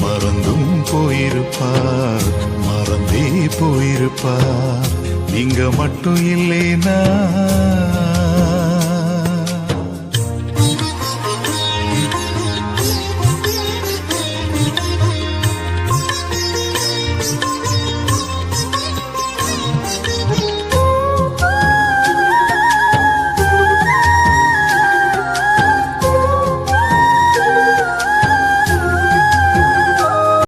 மறந்தும் போயிருப்பார். மறந்தே போயிருப்பார். இங்க மட்டும் இல்லைனா